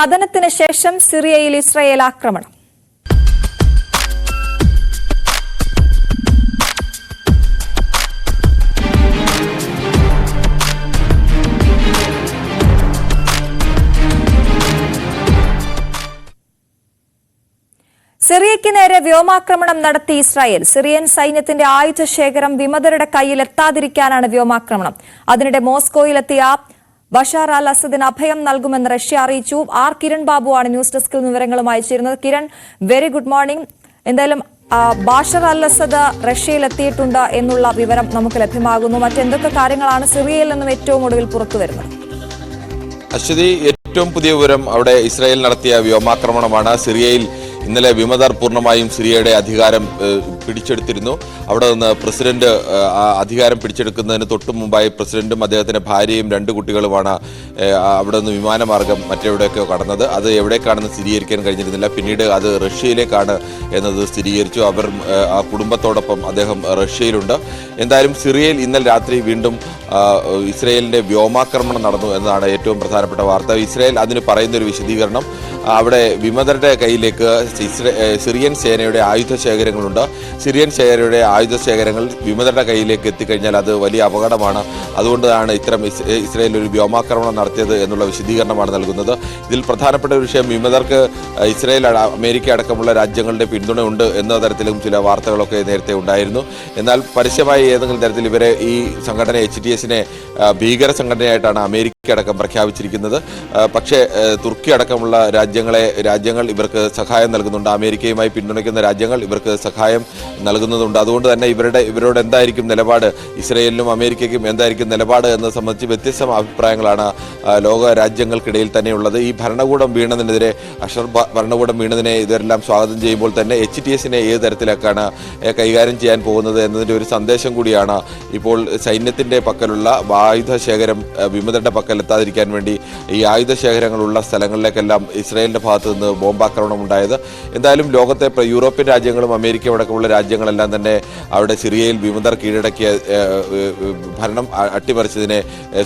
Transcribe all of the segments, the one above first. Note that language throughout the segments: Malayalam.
പതനത്തിന് ശേഷം സിറിയയിൽ ഇസ്രയേൽ ആക്രമണം. സിറിയയ്ക്ക് നേരെ വ്യോമാക്രമണം നടത്തി ഇസ്രായേൽ. സിറിയൻ സൈന്യത്തിന്റെ ആയുധ ശേഖരം വിമതരുടെ കയ്യിൽ എത്താതിരിക്കാനാണ് വ്യോമാക്രമണം. അതിനിടെ മോസ്കോയിലെത്തിയ ബഷാർ അൽ അസദിന് അഭയം നൽകുമെന്ന് റഷ്യ അറിയിച്ചു. ആർ. കിരൺ ബാബുവാണ് ന്യൂസ് ഡെസ്കിൽ വിവരങ്ങളുമായി ചേരുന്നത്. കിരൺ വെരി ഗുഡ് മോർണിംഗ് എന്തായാലും ബാഷർ അൽ അസദ് റഷ്യയിലെത്തിയിട്ടുണ്ട് എന്നുള്ള വിവരം നമുക്ക് ലഭ്യമാകുന്നു. മറ്റെന്തൊക്കെ കാര്യങ്ങളാണ് സിറിയയിൽ നിന്നും ഏറ്റവും ഒടുവിൽ പുറത്തു വരുന്നത്? അശ്വതി ഏറ്റവും പുതിയ വിവരം അവിടെ ഇസ്രായേൽ നടത്തിയ വ്യോമാക്രമണമാണ്. സിറിയയിൽ ഇന്നലെ വിമതർ പൂർണമായും സിറിയയുടെ അധികാരം പിടിച്ചെടുത്തിരുന്നു. അവിടെ നിന്ന് പ്രസിഡന്റ് അധികാരം പിടിച്ചെടുക്കുന്നതിന് തൊട്ടു മുമ്പായി പ്രസിഡന്റും അദ്ദേഹത്തിന്റെ ഭാര്യയും രണ്ട് കുട്ടികളുമാണ് അവിടെ നിന്ന് വിമാനമാർഗം മറ്റെവിടെയൊക്കെ കടന്നത്. അത് എവിടേക്കാണെന്ന് സ്ഥിരീകരിക്കാൻ കഴിഞ്ഞിരുന്നില്ല. പിന്നീട് അത് റഷ്യയിലേക്കാണ് എന്നത് സ്ഥിരീകരിച്ചു. അവർ ആ കുടുംബത്തോടൊപ്പം അദ്ദേഹം റഷ്യയിലുണ്ട്. എന്തായാലും സിറിയയിൽ ഇന്നലെ രാത്രി വീണ്ടും ഇസ്രയേലിന്റെ വ്യോമാക്രമണം നടന്നു എന്നതാണ് ഏറ്റവും പ്രധാനപ്പെട്ട വാർത്ത. ഇസ്രയേൽ അതിന് പറയുന്നൊരു വിശദീകരണം. അവിടെ വിമതരുടെ കയ്യിലേക്ക് സിറിയൻ സേനയുടെ ആയുധ ശേഖരങ്ങളുണ്ട്. സിറിയൻ സേനയുടെ ആയുധ ശേഖരങ്ങൾ വിമതരുടെ കയ്യിലേക്ക് എത്തിക്കഴിഞ്ഞാൽ അത് വലിയ അപകടമാണ്. അതുകൊണ്ടാണ് ഇത്തരം ഇസ്- ഇസ്രയേൽ ഒരു വ്യോമാക്രമണം നടത്തിയത് എന്നുള്ള വിശദീകരണമാണ് നൽകുന്നത്. ഇതിൽ പ്രധാനപ്പെട്ട ഒരു വിഷയം വിമതർക്ക് ഇസ്രയേൽ അമേരിക്ക അടക്കമുള്ള രാജ്യങ്ങളുടെ പിന്തുണ ഉണ്ട് എന്ന തരത്തിലും ചില വാർത്തകളൊക്കെ നേരത്തെ ഉണ്ടായിരുന്നു. എന്നാൽ പരസ്യമായി ഏതെങ്കിലും തരത്തിൽ ഇവരെ ഈ സംഘടന എച്ച് ടി എസിനെ ഭീകര സംഘടനയായിട്ടാണ് അമേരിക്ക അടക്കം പ്രഖ്യാപിച്ചിരിക്കുന്നത്. പക്ഷേ തുർക്കി അടക്കമുള്ള രാജ്യങ്ങളെ രാജ്യങ്ങൾ ഇവർക്ക് സഹായം നൽകുന്നുണ്ട്. അമേരിക്കയുമായി പിന്തുണയ്ക്കുന്ന രാജ്യങ്ങൾ ഇവർക്ക് സഹായം നൽകുന്നതുണ്ട് അതുകൊണ്ട് തന്നെ ഇവരുടെ ഇവരോട് എന്തായിരിക്കും നിലപാട്? ഇസ്രയേലിനും അമേരിക്കയ്ക്കും എന്തായിരിക്കും നിലപാട് എന്നത് സംബന്ധിച്ച് വ്യത്യസ്ത അഭിപ്രായങ്ങളാണ് ലോക രാജ്യങ്ങൾക്കിടയിൽ തന്നെയുള്ളത് ഈ ഭരണകൂടം വീണതിനെതിരെ അഷർ ഭരണകൂടം വീണതിനെ ഇതെല്ലാം സ്വാഗതം ചെയ്യുമ്പോൾ തന്നെ എച്ച് ടി എസിനെ ഏത് തരത്തിലേക്കാണ് കൈകാര്യം ചെയ്യാൻ പോകുന്നത് എന്നതിന്റെ ഒരു സന്ദേശം കൂടിയാണ് ഇപ്പോൾ സൈന്യത്തിന്റെ പക്കലുള്ള ആയുധ ശേഖരം വിമതരുടെ പക്കൽ എത്താതിരിക്കാൻ വേണ്ടി ഈ ആയുധ ശേഖരങ്ങളുള്ള സ്ഥലങ്ങളിലേക്കെല്ലാം ഇസ്രായേലിന്റെ ഭാഗത്ത് നിന്ന് ബോംബാക്രമണം ഉണ്ടായത്. എന്തായാലും ലോകത്തെ യൂറോപ്യൻ രാജ്യങ്ങളും അമേരിക്ക അടക്കമുള്ള രാജ്യങ്ങളെല്ലാം തന്നെ അവിടെ സിറിയയിൽ വിമതർ കീഴടക്കിയ ഭരണം അട്ടിമറിച്ചതിനെ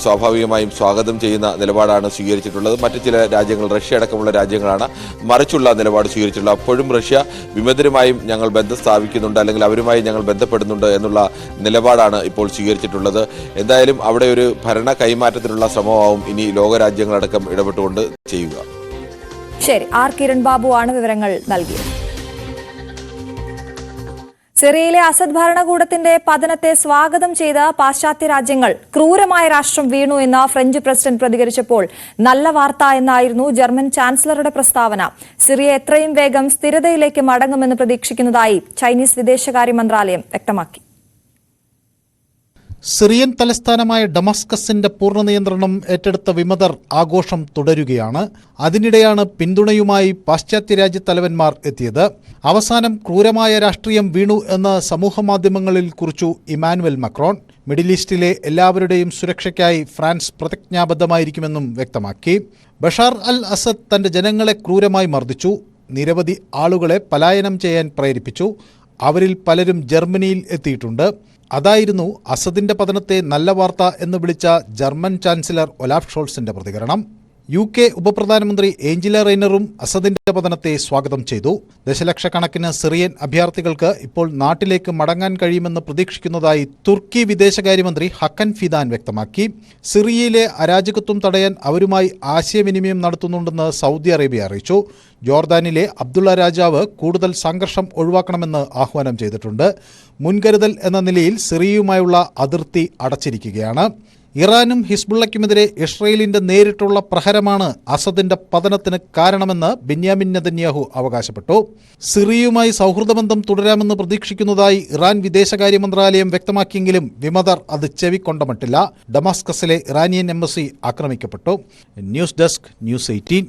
സ്വാഭാവികമായും സ്വാഗതം ചെയ്യുന്ന നിലപാടാണ് സ്വീകരിച്ചിട്ടുള്ളത്. മറ്റു ചില രാജ്യങ്ങൾ റഷ്യ അടക്കമുള്ള രാജ്യങ്ങളാണ് മറിച്ചുള്ള നിലപാട് സ്വീകരിച്ചിട്ടുള്ളത്. അപ്പോഴും റഷ്യ വിമതരുമായും ഞങ്ങൾ ബന്ധം സ്ഥാപിക്കുന്നുണ്ട് അല്ലെങ്കിൽ അവരുമായി ഞങ്ങൾ ബന്ധപ്പെടുന്നുണ്ട് എന്നുള്ള നിലപാടാണ് ഇപ്പോൾ സ്വീകരിച്ചിട്ടുള്ളത്. എന്തായാലും അവിടെ ഒരു ഭരണ കൈമാറ്റത്തിനുള്ള ശ്രമമാവും ഇനി ലോകരാജ്യങ്ങളടക്കം ഇടപെട്ടുകൊണ്ട് ചെയ്യുക. ശരി ആർ. കിരൺ ബാബു ആണ് വിവരങ്ങൾ നൽകിയത്. സിറിയയിലെ അസദ് ഭരണകൂടത്തിന്റെ പതനത്തെ സ്വാഗതം ചെയ്ത പാശ്ചാത്യ രാജ്യങ്ങൾ ക്രൂരമായ രാഷ്ട്രം വീണു എന്ന് ഫ്രഞ്ച് പ്രസിഡന്റ് പ്രതികരിച്ചപ്പോൾ നല്ല വാർത്ത എന്നായിരുന്നു ജർമ്മൻ ചാൻസലറുടെ പ്രസ്താവന. സിറിയ എത്രയും വേഗം സ്ഥിരതയിലേക്ക് മടങ്ങുമെന്ന് പ്രതീക്ഷിക്കുന്നതായി ചൈനീസ് വിദേശകാര്യ മന്ത്രാലയം വ്യക്തമാക്കി. സിറിയൻ തലസ്ഥാനമായ ഡമസ്കസിന്റെ പൂർണ നിയന്ത്രണം ഏറ്റെടുത്ത വിമതർ ആഘോഷം തുടരുകയാണ്. അതിനിടെയാണ് പിന്തുണയുമായി പാശ്ചാത്യ രാജ്യത്തലവന്മാർ എത്തിയത്. അവസാനം ക്രൂരമായ രാഷ്ട്രീയം വീണു എന്ന് സമൂഹമാധ്യമങ്ങളിൽ കുറിച്ചു ഇമാനുവൽ മക്രോൺ. മിഡിൽ ഈസ്റ്റിലെ എല്ലാവരുടെയും സുരക്ഷയ്ക്കായി ഫ്രാൻസ് പ്രതിജ്ഞാബദ്ധമായിരിക്കുമെന്നും വ്യക്തമാക്കി. ബഷാർ അൽ അസദ് തന്റെ ജനങ്ങളെ ക്രൂരമായി മർദ്ദിച്ചു. നിരവധി ആളുകളെ പലായനം ചെയ്യാൻ പ്രേരിപ്പിച്ചു. അവരിൽ പലരും ജർമ്മനിയിൽ എത്തിയിട്ടുണ്ട്. അതായിരുന്നു അസദിന്റെ പതനത്തെ നല്ല വാർത്ത എന്ന് വിളിച്ച ജർമ്മൻ ചാൻസലർ ഒലാഫ് ഷോൾസിന്റെ പ്രതികരണം. യു കെ ഉപപ്രധാനമന്ത്രി ഏഞ്ചല റെയ്നറും അസദിന്റെ പതനത്തെ സ്വാഗതം ചെയ്തു. ദശലക്ഷക്കണക്കിന് സിറിയൻ അഭയാർത്ഥികൾക്ക് ഇപ്പോൾ നാട്ടിലേക്ക് മടങ്ങാൻ കഴിയുമെന്ന് പ്രതീക്ഷിക്കുന്നതായി തുർക്കി വിദേശകാര്യമന്ത്രി ഹക്കൻ ഫിദാൻ വ്യക്തമാക്കി. സിറിയയിലെ അരാജകത്വം തടയാൻ അവരുമായി ആശയവിനിമയം നടത്തുന്നുണ്ടെന്ന് സൗദി അറേബ്യ അറിയിച്ചു. ജോർദാനിലെ അബ്ദുള്ള രാജാവ് കൂടുതൽ സംഘർഷം ഒഴിവാക്കണമെന്ന് ആഹ്വാനം ചെയ്തിട്ടുണ്ട്. മുൻകരുതൽ എന്ന നിലയിൽ സിറിയയുമായുള്ള അതിർത്തി അടച്ചിരിക്കുകയാണ്. ഇറാനും ഹിസ്ബുള്ളയ്ക്കുമെതിരെ ഇസ്രയേലിന്റെ നേരിട്ടുള്ള പ്രഹരമാണ് അസദിന്റെ പതനത്തിന് കാരണമെന്ന് ബെന്യാമിൻ നെതന്യാഹു അവകാശപ്പെട്ടു. സിറിയയുമായി സൗഹൃദബന്ധം തുടരാമെന്ന് പ്രതീക്ഷിക്കുന്നതായി ഇറാൻ വിദേശകാര്യ മന്ത്രാലയം വ്യക്തമാക്കിയെങ്കിലും വിമതർ അത് ചെവിക്കൊണ്ടമട്ടില്ല. ഡമാസ്കസിലെ Iranian embassy ആക്രമിക്കപ്പെട്ടു. News desk news eighteen.